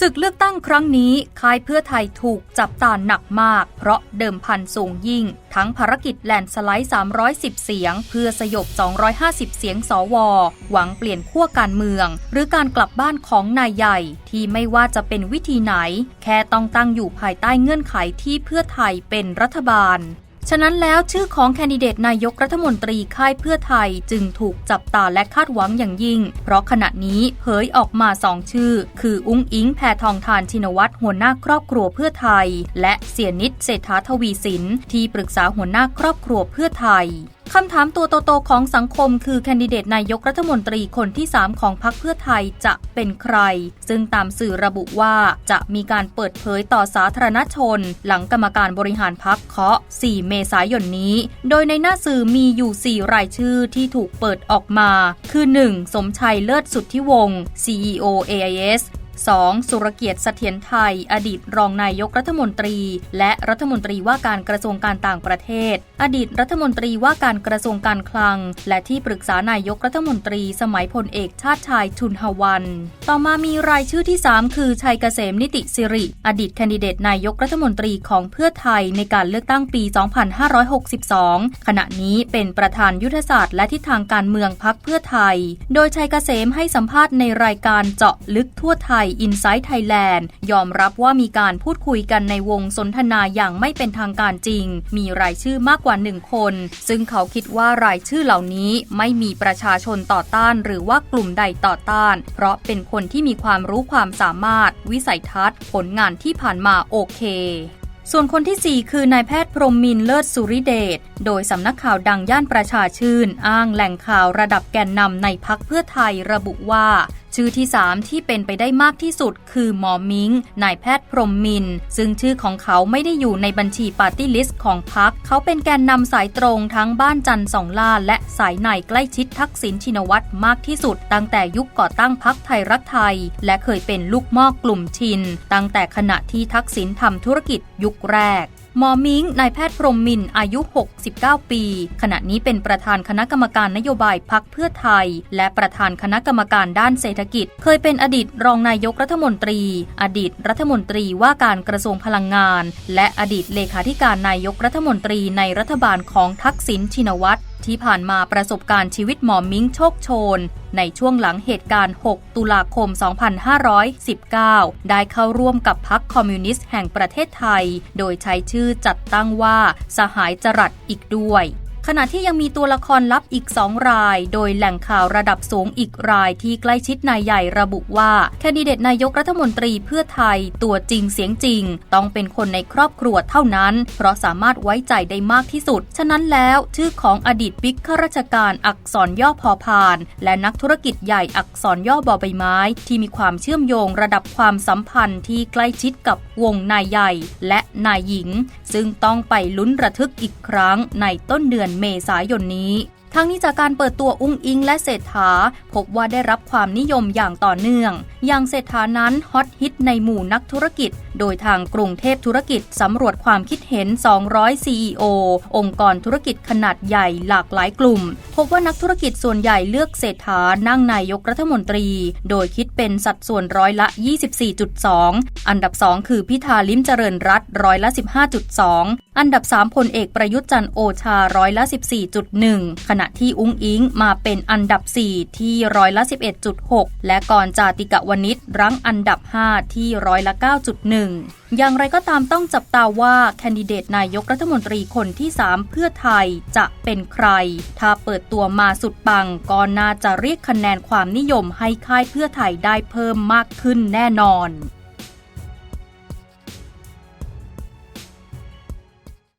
ศึกเลือกตั้งครั้งนี้ค่ายเพื่อไทยถูกจับตาหนักมาก เพราะเดิมพันสูงยิ่ง ทั้งภารกิจแลนด์สไลด์ 310 เสียง เพื่อสยบ 250 เสียงสว หวังเปลี่ยนขั้วการเมือง หรือการกลับบ้านของนายใหญ่ ที่ไม่ว่าจะเป็นวิธีไหน แค่ต้องตั้งอยู่ภายใต้เงื่อนไขที่เพื่อไทยเป็นรัฐบาล ฉะนั้นแล้วชื่อของแคนดิเดตนายกรัฐมนตรีค่ายเพื่อไทยจึงถูกจับตาและคาดหวังอย่างยิ่ง เพราะขณะนี้เผยออกมาสองชื่อ คืออุ้งอิงแพทองทานชินวัตรหัวหน้าครอบครัวเพื่อไทย และเสียนิดเศรษฐาทวีสินที่ปรึกษาหัวหน้าครอบครัวเพื่อไทย คำถามตัวโตๆของสังคมคือแคนดิเดตนายกรัฐมนตรีคนที่ 3 ของพรรคเพื่อไทยจะเป็นใคร ซึ่งตามสื่อระบุว่าจะมีการเปิดเผยต่อสาธารณชน หลังกรรมการบริหารพรรคเคาะ 4 เมษายนนี้ โดยในหน้าสื่อมีอยู่ 4 รายชื่อที่ถูกเปิดออกมา คือ 1. สมชัยเลิศสุทธิวงศ์ CEO AIS 2. สุรเกียรติเสถียรไทย อดีตรองนายกรัฐมนตรี และรัฐมนตรีว่าการกระทรวงการต่างประเทศ อดีตรัฐมนตรีว่าการกระทรวงการคลัง และที่ปรึกษานายกรัฐมนตรีสมัยพลเอกชาติชายชุนหวัน ต่อมามีรายชื่อที่ 3 คือชัยเกษมนิติสิริ อดีตแคนดิเดตนายกรัฐมนตรีของเพื่อไทยในการเลือกตั้งปี 2562 ขณะนี้เป็นประธานยุทธศาสตร์และทิศทางการเมืองพักเพื่อไทย โดยชัยเกษมให้สัมภาษณ์ในรายการเจาะลึกทั่วไทย i n s i ซต์ไทยแลนด์ยอมรับว่ามีการพูดคุยกันในวงสนทนาอย่างไม่เป็นทางการจริง มีรายชื่อมากกว่าหนึ่งคน ซึ่งเขาคิดว่ารายชื่อเหล่านี้ไม่มีประชาชนต่อต้าน หรือว่ากลุ่มใดต่อต้าน เพราะเป็นคนที่มีความรู้ความสามารถ วิสัยทัศน์ ผลงานที่ผ่านมาโอเคส่วนคนที่ 4 คือนายแพทย์พรหมมินทร์เลิศสุริเดช โดยสำนักข่าวดังย่านประชาชื่น อ้างแหล่งข่าวระดับแกนนำในพักเพื่อไทยระบุว่าชื่อที่ 3 ที่เป็นไปได้มากที่สุด คือหมอมิงนายแพทย์พรมมิน ซึ่งชื่อของเขาไม่ได้อยู่ในบัญชีปาร์ตี้ลิสต์ของพักเขาเป็นแกนนำสายตรงทั้งบ้านจันทร์สองล่า และสายในใกล้ชิดทักษิณชินวัตรมากที่สุด ตั้งแต่ยุคก่อตั้งพักไทยรักไทย และเคยเป็นลูกม้อกลุ่มชิน ตั้งแต่ขณะที่ทักษิณทำธุรกิจยุคแรก หมอมิงนายแพทย์พรมมินอายุ 69 ปี ขณะนี้เป็นประธานคณะกรรมการนโยบายพักเพื่อไทย และประธานคณะกรรมการด้านเศรษฐกิจ เคยเป็นอดีตรองนายกรัฐมนตรี อดีตรัฐมนตรีว่าการกระทรวงพลังงาน และอดีตเลขาธิการนายกรัฐมนตรีในรัฐบาลของทักษิณชินวัตรที่ผ่านมาประสบการณ์ชีวิตหมอมิงโชคโชน ในช่วงหลังเหตุการณ์ 6 ตุลาคม 2519 ได้เข้าร่วมกับพรรคคอมมิวนิสต์แห่งประเทศไทย โดยใช้ชื่อจัดตั้งว่าสหายจรัสอีกด้วย ขณะที่ยังมีตัวละครลับอีกสองราย โดยแหล่งข่าวระดับสูงอีกรายที่ใกล้ชิดนายใหญ่ระบุว่า แคนดิเดตนายกรัฐมนตรีเพื่อไทยตัวจริงเสียงจริง ต้องเป็นคนในครอบครัวเท่านั้น เพราะสามารถไว้ใจได้มากที่สุด ฉะนั้นแล้วชื่อของอดีตบิ๊กข้าราชการอักษรย่อพอพาน และนักธุรกิจใหญ่อักษรย่อบอใบไม้ ที่มีความเชื่อมโยงระดับความสัมพันธ์ที่ใกล้ชิดกับวงนายใหญ่ และนายหญิง ซึ่งต้องไปลุ้นระทึกอีกครั้งในต้นเดือนเมษายนนี้ ทั้งนี้จากการเปิดตัวอุ้งอิงและเศรษฐา พบว่าได้รับความนิยมอย่างต่อเนื่อง อย่างเศรษฐานั้นฮอตฮิตในหมู่นักธุรกิจ โดยทางกรุงเทพธุรกิจสำรวจความคิดเห็น 200 CEO องค์กรธุรกิจขนาดใหญ่หลากหลายกลุ่ม พบว่านักธุรกิจส่วนใหญ่เลือกเศรษฐานั่งนายกรัฐมนตรี โดยคิดเป็นสัดส่วนร้อยละ 24.2 อันดับ 2 คือพิธาลิ้มเจริญรัตร้อยละ 15.2 อันดับ 3พลเอกประยุทธ์จันโอชาร้อยละ 14.1 ขณะที่อุ้งอิงมาเป็นอันดับ 4 ที่ร้อยละ 11.6 และก่อนจาติกะวนิชรั้งอันดับ 5 ที่ร้อยละ 9.1 อย่างไรก็ตามต้องจับตาว่าแคนดิเดตนายกรัฐมนตรีคนที่ 3 เพื่อไทยจะเป็นใคร ถ้าเปิดตัวมาสุดปังก็น่าจะเรียกคะแนนความนิยมให้ค่ายเพื่อไทยได้เพิ่มมากขึ้นแน่นอน